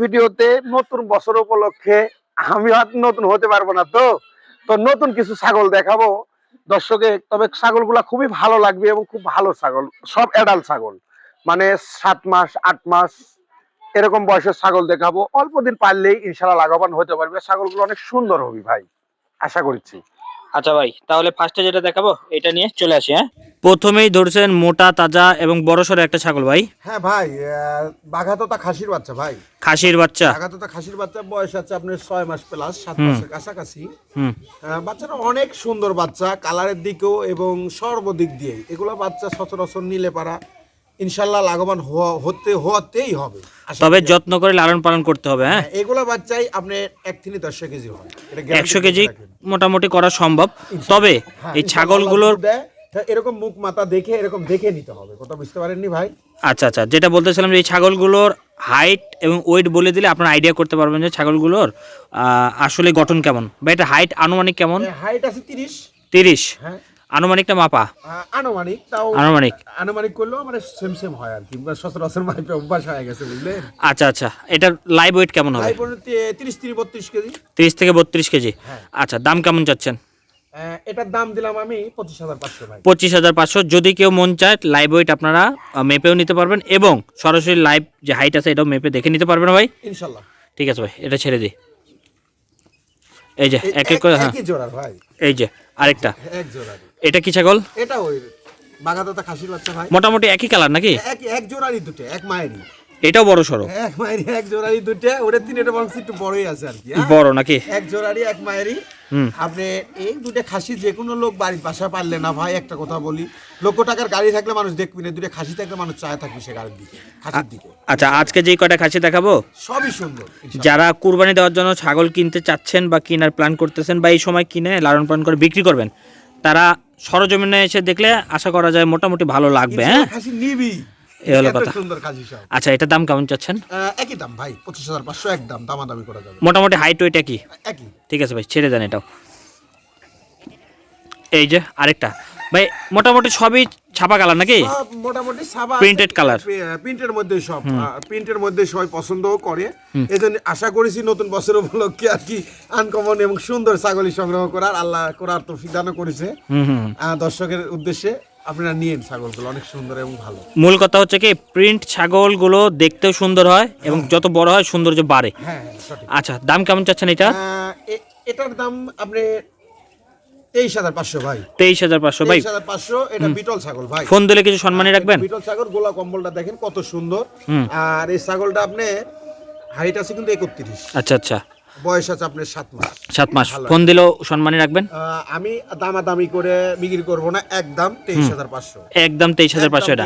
ভিডিওতে নতুন বছর উপলক্ষে আমি হয়তো নতুন হতে পারব না তো। তো নতুন কিছু ছাগল দেখাবো। দর্শকে, তবে ছাগলগুলা খুবই ভালো লাগবে এবং খুব ভালো ছাগল। সব অ্যাডাল্ট ছাগল। মানে সাত মাস, আট মাস এরকম বয়সের ছাগল দেখাবো। অল্প দিন পারলেই ইনশাল্লাহ লাভবান হতে পারবে। ছাগলগুলো অনেক সুন্দর হবে ভাই। আশা করছি। আচ্ছা ভাই, তাহলে ফার্স্টে যেটা দেখাবো, এটা নিয়ে চলে আসি হ্যাঁ? প্রথমেই ধরছেন মোটা তাজা এবং বড় সড়ো একটা ছাগল ভাই। হ্যাঁ ভাই বাঘাতোতা খাসির বাচ্চা ভাই। খাসির বাচ্চা। বাঘাতোতা খাসির বাচ্চা বয়স আছে আপনার ছয় মাস প্লাস সাত। মাসের কাছাকাছি। বাচ্চাটা অনেক সুন্দর বাচ্চা কালারের দিকেও এবং সর্বদিক দিয়ে। এগুলো বাচ্চা সচরাচর নিলে পারা ইনশাল্লাহ লাগবান হতে হওয়াতেই হবে। তবে যত্ন করে লালন পালন করতে হবে হ্যাঁ? হ্যাঁ, এগুলো বাচ্চাই আপনি এক থেকে দশশো কেজি হয়। এটা একশো কেজি মোটামুটি করা সম্ভব। তবে হ্যাঁ, এই ছাগলগুলোর তা এরকম মুখ মাথা দেখে এরকম দেখে নিতে হবে কথা বুঝতে পারেননি ভাই? আচ্ছা আচ্ছা যেটা বলতেছিলাম যে এই ছাগলগুলোর হাইট এবং ওয়েট বলে দিলে আপনারা আইডিয়া করতে পারবেন যে ছাগলগুলোর আসলে গঠন কেমন। বা এটা হাইট আনুমানিক কেমন? হাইট আছে তিরিশ। তিরিশ। হ্যাঁ। আনুমানিকটা মাপা? আনুমানিক তাও আনুমানিক। আনুমানিক করলেও মানে সেম সেম হয় আর কি সচরাচর মাইপে অভ্যাস হয়ে গেছে বুঝলেন? আচ্ছা আচ্ছা এটার লাইভ ওয়েট কেমন হবে? তিরিশ তিরিশ বত্রিশ কেজি। তিরিশ থেকে বত্রিশ কেজি। হ্যাঁ। আচ্ছা দাম কেমন চাচ্ছেন? এটার দাম দিলাম আমি পঁচিশ হাজার পাঁচশো ভাই। পঁচিশ হাজার পাঁচশো। যদি কেউ মন চায় লাইভ ওয়েট আপনারা মেপেও নিতে পারবেন এবং সরাসরি লাইভ যে হাইট আছে এটাও মেপে দেখে নিতে পারবেন ভাই। ইনশাল্লাহ। ঠিক আছে ভাই এটা ছেড়ে দিই। এই যে এক এক করে হ্যাঁ। ভাই। এই যে আরেকটা। এক এটা কি ছাগল? এটা ওই বাগাদাতা খাসির বাচ্চা ভাই। মোটামুটি একই কালার নাকি? এক এক জোড়ারই দুটো এক মায়েরই। এটাও বড় সড়ো। এক মায়েরই এক জোড়ারই দুটো ওটা তিনটা বংশ একটু বড়ই আছে আর কি হ্যাঁ? বড় নাকি? এক জোড়ারই এক হুম। আপনি এই দুটো খাসি যে কোনো লোক বাড়ির বাসা পারলে না ভাই একটা কথা বলি লক্ষ টাকার গাড়ি থাকলে মানুষ দেখবি না দুটো খাসি থাকলে মানুষ চায় থাকবি সে গাড়ির দিকে খাসির দিকে। আচ্ছা আজকে যেই কয়টা খাসি দেখাবো? সবই সুন্দর যারা কুরবানি দেওয়ার জন্য ছাগল কিনতে চাচ্ছেন বা কেনার প্ল্যান করতেছেন বা এই সময় কিনে লালন পালন করে বিক্রি করবেন তারা সরজমিনে এসে দেখলে আশা করা যায় মোটামুটি ভালো লাগবে হ্যাঁ? খাসি নিবি। এই হলো কথা। সুন্দর খাসি সব আচ্ছা এটার দাম কেমন চাচ্ছেন? একই দাম ভাই পঁচিশ হাজার পাঁচশো এক দাম দামাদামি করা যাবে। মোটামুটি হাইট ওয়েট একই? একই। ঠিক আছে ভাই ছেড়ে দেন এটাও। এই যে আরেকটা। ভাই মোটামুটি সবই ছাপা কালার নাকি? মোটামুটি সাবা Printed colour। প্রিন্টের মধ্যে সব। প্রিন্টের মধ্যে সবাই পছন্দও করে। এই জন্য আশা করেছি নতুন বছর উপলক্ষে আর কি আনকমন এবং সুন্দর ছাগলি সংগ্রহ করার। আল্লাহ করার তো দানও করেছে। দর্শকের উদ্দেশ্যে। আপনারা নিয়েন ছাগলগুলো অনেক সুন্দর এবং ভালো। মূল কথা হচ্ছে কি প্রিন্ট ছাগলগুলো দেখতেও সুন্দর হয় এবং যত বড় হয় সৌন্দর্য বাড়ে। হ্যাঁ হ্যাঁ সঠিক। আচ্ছা দাম কেমন চাচ্ছেন এটা? আহ, এ- এটার দাম আপনি তেইশ হাজার পাঁচশো ভাই। তেইশ হাজার পাঁচশো ভাই। তেইশ হাজার পাঁচশো এটা বিটল ছাগল ভাই। ফোন দিলে কিছু সম্মানই রাখবেন? বিটল ছাগল গোলা কম্বলটা দেখেন কত সুন্দর। আর এই ছাগলটা আপনি হাইট আছে কিন্তু একত্রিশ। আচ্ছা আচ্ছা। বয়স আছে আপনার সাত মাস। সাত মাস। ফোন দিলেও সম্মানই রাখবেন? আমি দামাদামি করে বিক্রি করব না একদম তেইশ হাজার পাঁচশো। একদম তেইশ হাজার পাঁচশো এটা।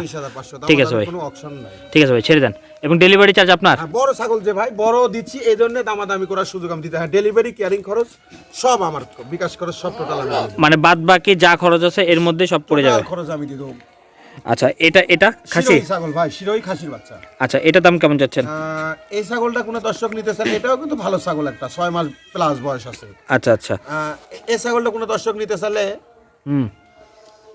ঠিক আছে ভাই। কোনো অপশন নাই। ঠিক আছে ভাই ছেড়ে দেন। এবং ডেলিভারি চার্জ আপনার? হ্যাঁ, বড় ছাগল যে ভাই বড় দিচ্ছি এই জন্য দামাদামি করার সুযোগ আমি দিতে হ্যাঁ ডেলিভারি কেয়ারিং খরচ সব আমার বিকাশ খরচ সব টোটাল মানে বাদ বাকি যা খরচ আছে এর মধ্যে সব পড়ে যাবে। খরচ আমি দিয়ে দেবো। আচ্ছা এটা এটা খাসি? ছাগল ভাই শিরোই খাসির বাচ্চা। আচ্ছা এটা দাম কেমন যাচ্ছেন? এই ছাগলটা কোনো দর্শক নিতে চান এটাও কিন্তু ভালো ছাগল একটা ছয় মাস প্লাস বয়স আছে। আচ্ছা আচ্ছা। এই ছাগলটা কোনো দর্শক নিতে চাইলে হুম।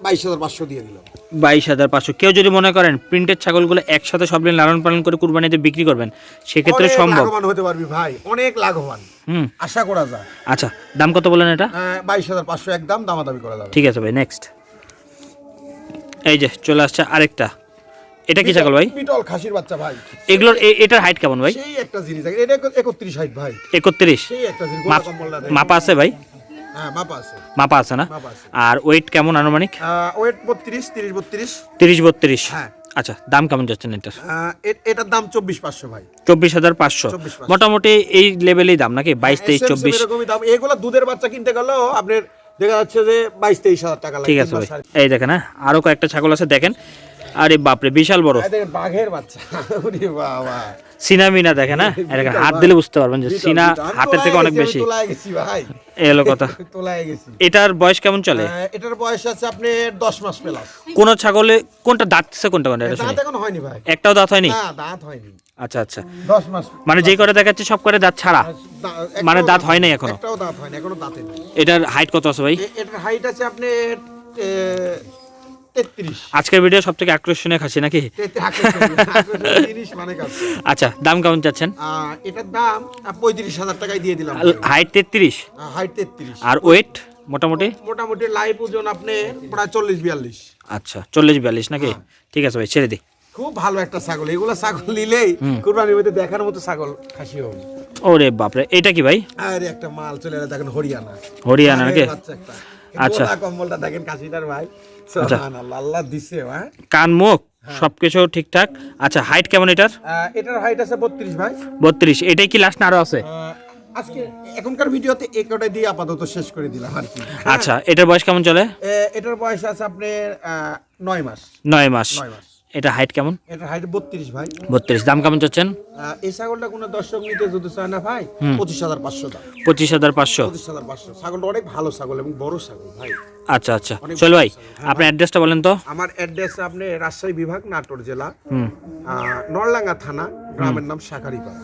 বাইশ হাজার পাঁচশো দিয়ে দিল। বাইশ হাজার পাঁচশো। কেউ যদি মনে করেন প্রিন্টেড ছাগলগুলো একসাথে সব দিন লালন পালন করে কুরবানিতে বিক্রি করবেন সেক্ষেত্রে সম্ভব। লাভবান হতে পারবি ভাই অনেক লাভবান। হুম। আশা করা যায়। আচ্ছা দাম কত বলেন এটা? বাইশ হাজার পাঁচশো একদম দামাদামি করা যাবে। ঠিক আছে ভাই নেক্সট এই যে চলে আসছে আরেকটা। এটা কি ছাগল ভাই? বিটল খাসির বাচ্চা ভাই। এগুলোর এটার হাইট কেমন ভাই? সেই একটা জিনিস আছে। এটা একত্রিশ হাইট ভাই। একত্রিশ? সেই একটা জিনিস। মাপ আছে ভাই? হ্যাঁ মাপা আছে। মাপা আছে না? আর ওয়েট কেমন আনুমানিক? ওয়েট বত্রিশ তিরিশ বত্রিশ। তিরিশ বত্রিশ? হ্যাঁ। আচ্ছা দাম কেমন যাচ্ছেন এটার? এটার দাম চব্বিশ পাঁচশো ভাই। চব্বিশ হাজার পাঁচশো। মোটামুটি এই লেভেলেই দাম নাকি? বাইশ তেইশ SMC চব্বিশ? এরকমই দাম। এগুলো দুধের বাচ্চা কিনতে গেলেও আপনার দেখা যাচ্ছে যে বাইশ তেইশ হাজার টাকা ঠিক আছে ভাই। এই দেখেন হ্যাঁ আরও কয়েকটা ছাগল আছে দেখেন। আরে বাপরে বিশাল বড়। বাঘের বাচ্চা। বাবা। সিনা মিনা হ্যাঁ এই দেখেন হাত দিলে বুঝতে পারবেন যে সিনা হাতের থেকে অনেক বেশি। হলো কথা। এটার বয়স কেমন চলে? এটার বয়স আছে আপনার দশ মাস প্লাস। কোন ছাগলে কোনটা দাঁতছে কোনটা কোনটা এটা দাঁত এখন হয়নি ভাই। একটাও দাঁত হয়নি? না দাঁত হয়নি। আচ্ছা আচ্ছা। দশ মাস মানে যেই করে দেখাচ্ছে সব করে দাঁত ছাড়া? মানে দাঁত হয় নাই এখনও? একটাও দাঁত হয়নি এখনও দাঁতে এটার হাইট কত আছে ভাই? এটার হাইট আছে তেত্রিশ আজকের ভিডিও সব থেকে আকর্ষণীয় খাসি নাকি? মানে আচ্ছা দাম কেমন চাচ্ছেন? এটার দাম পঁয়ত্রিশ হাজার টাকায় দিয়ে দিলাম। হাইট তেত্রিশ? হাইট তেত্রিশ। আর ওয়েট মোটামুটি? মোটামুটি লাইভ ওজন আপনি প্রায় চল্লিশ বিয়াল্লিশ। আচ্ছা চল্লিশ বিয়াল্লিশ নাকি? ঠিক আছে ভাই ছেড়ে দিই। খুব ভালো একটা ছাগল। এগুলো ছাগল নিলেই কুরবানির মধ্যে দেখার মতো ছাগল খাসি হবে। ওরে বাপরে এটা কি ভাই? আরে একটা মাল চলে এলো দেখেন হরিয়ানা। হরিয়ানা নাকি। আচ্ছা। কম্বলটা দেখেন কাশিটার ভাই। আল্লাহ দিছে হ্যাঁ? কান মুখ সবকিছু ঠিকঠাক। আচ্ছা হাইট কেমন এটার? এটার হাইট আছে বত্রিশ ভাই। বত্রিশ। এটাই কি লাস্ট আরও আছে? আজকে এখনকার ভিডিওতে একটা দিয়ে আপাতত শেষ করে দিলাম আর কি। আচ্ছা এটার বয়স কেমন চলে? এটার বয়স আছে আপনার নয় মাস। নয় মাস। নয় মাস। এটা হাইট কেমন? এটা হাইট বত্রিশ ভাই। বত্রিশ। দাম কেমন চাচ্ছেন? এই ছাগলটা কোনো দর্শক নিতে যদি চায় না ভাই পঁচিশ হাজার পাঁচশো দাম। পঁচিশ হাজার পাঁচশো। পঁচিশ হাজার পাঁচশো। ছাগলটা অনেক ভালো ছাগল এবং বড় ছাগল ভাই। আচ্ছা আচ্ছা। চল ভাই আপনার অ্যাড্রেসটা বলেন তো। আমার অ্যাড্রেস আপনি রাজশাহী বিভাগ নাটোর জেলা। নরলাঙ্গা থানা গ্রামের নাম শাকারিপাড়া